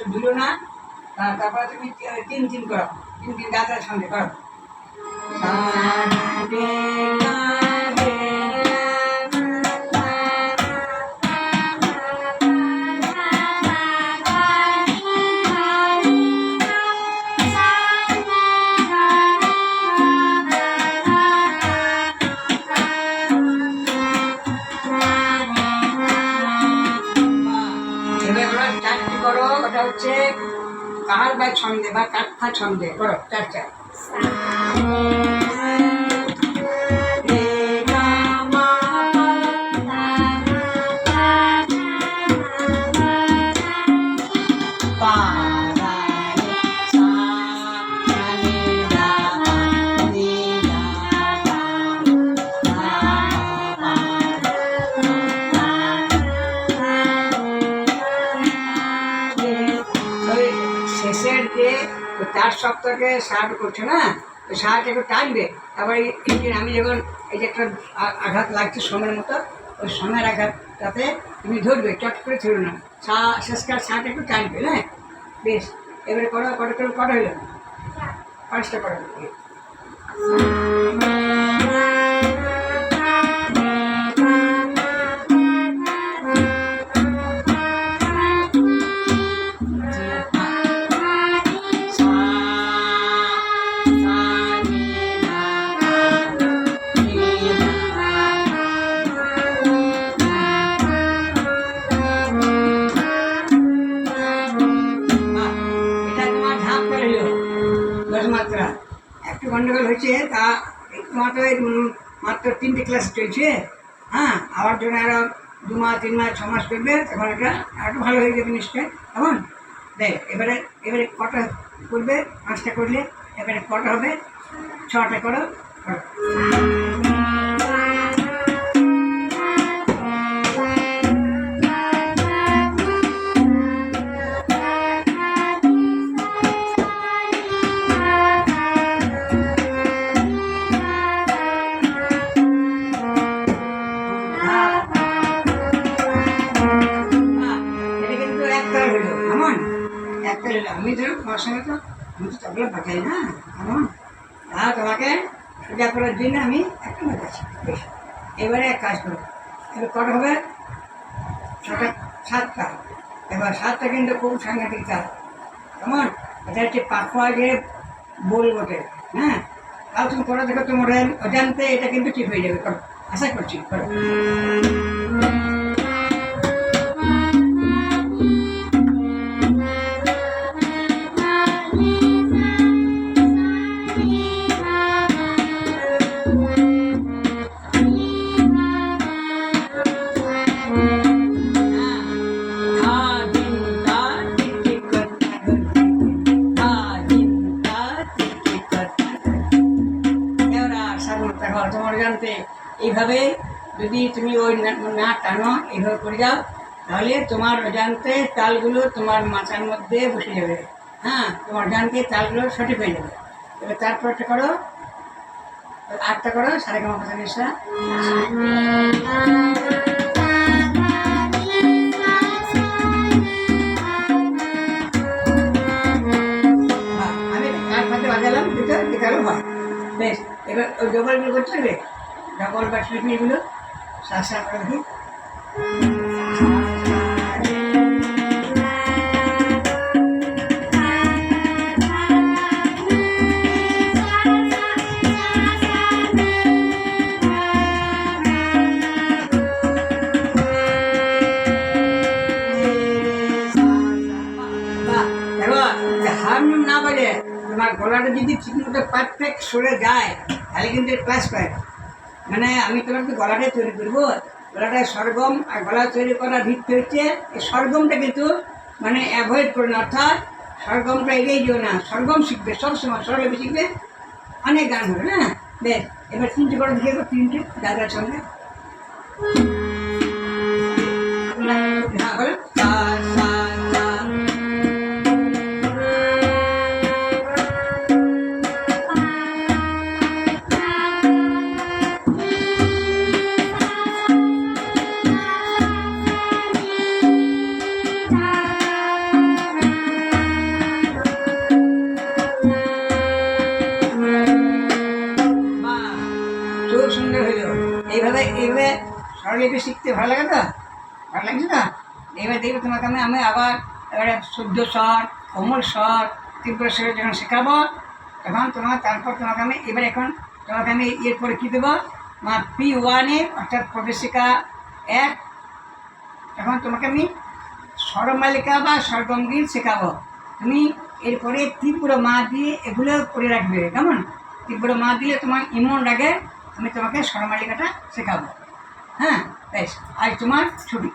একটু ভুলো না তারপরে তুমি তিন তিন করো। তিন তিন গাছের সঙ্গে করো। করো ওটা হচ্ছে কার বা ছন্দে বা কাঠা ছন্দে? করো চার চার। চার সপ্তাহে সার্ট করছে না? তো সার্ট একটু টানবে। তারপরে এই আমি যখন এই যে একটা আঘাত লাগছে সময়ের মতো, ওই সময়ের আঘাতটাতে তুমি ধরবে, চট করে ধরো না। সা শেষকার সার্ট একটু টানবে হ্যাঁ বেশ, এবারে করো কটা করে কটা হইল পাঁচটা করো। তো এই, মাত্র তিনটে ক্লাস চলছে হ্যাঁ? আবার জন্য আরও দু মাস তিন মাস ছ মাস করবে তখন এটা একটু ভালো হয়ে যাবে নিশ্চয়। কেমন? দেখ এবারে এবারে কটা করবে? পাঁচটা করলে এবারে কটা হবে? ছটা করো। একটা একটা আমি তোমার সঙ্গে তো আমি তো বাজাই না হ্যাঁ তোমাকে করার জন্য আমি একটা বাজাচ্ছি বেশ। এবারে এক কাজ করো, এবার হবে? ছটা, সাতটা। এবার সাতটা কিন্তু খুব সাংঘাতিক কাজ। কেমন এটা হচ্ছে পাখোয়া যে বটে হ্যাঁ? তাও তুমি করে, দেখো তোমার অজান্তে এটা কিন্তু ঠিক হয়ে যাবে আশা করছি, করো। এইভাবে যদি তুমি ওই না টানো, এইভাবে করে যাও, তাহলে তোমার অজান্তে তালগুলো তোমার মাথার মধ্যে বসে যাবে। হ্যাঁ তোমার জানতে তালগুলো সঠিক হয়ে যাবে। এবার তারপরটা করো আটটা করো, সাড়ে কামা পাঁচা নিশা। আমি কার ফাঁকে বাজালাম? দুটো হয় বেশ, এবার ওই ডবলগুলো করতে হবে? ডবল বা ট্রিপলগুলো সা সা করে দেখি বাহ, দেখো, না বাজে তোমার গলাটা যদি ঠিক মতো পারফেক্ট সরে যায় তাহলে কিন্তু ক্লাস পায় মানে আমি তোমার তো গলাটাই তৈরি করব। গলাটায় সরগম আর গলা তৈরি করার ভিত্তি হচ্ছে, এই সরগমটা কিন্তু মানে অ্যাভয়েড করুন অর্থাৎ সরগমটা এগিয়ে যেও না। সরগম শিখবে সবসময় সরলিপি শিখবে? অনেক গান হবে না বেশ, এবার তিনটে করে দেবো তিনটে দাদার সঙ্গে। হ্যাঁ বলো। খুব সুন্দর হইল। এইভাবে এইভাবে স্বরলিপি শিখতে ভালো লাগে তো? ভালো লাগছে তো এবার দেখবে তোমাকে আমি আমি আবার এবারে শুদ্ধ স্বর কোমল স্বর তীব্র স্বরে যখন শেখাবো, তখন তোমার, তারপর তোমাকে আমি এবার এখন তোমাকে আমি এরপরে কী দেবো? আমার পি ওয়ানের অর্থাৎ প্রবেশিকা এক, তখন তোমাকে আমি স্বরমালিকা বা স্বরগম্ভীর শেখাবো। তুমি এরপরে তীব্র মা দিয়ে এগুলো করে রাখবে, কেমন? তীব্র মা দিলে তোমার ইমন লাগে আমি তোমাকে স্বরমালিকাটা শেখাবো। হ্যাঁ বেশ আজ তোমার ছুটি।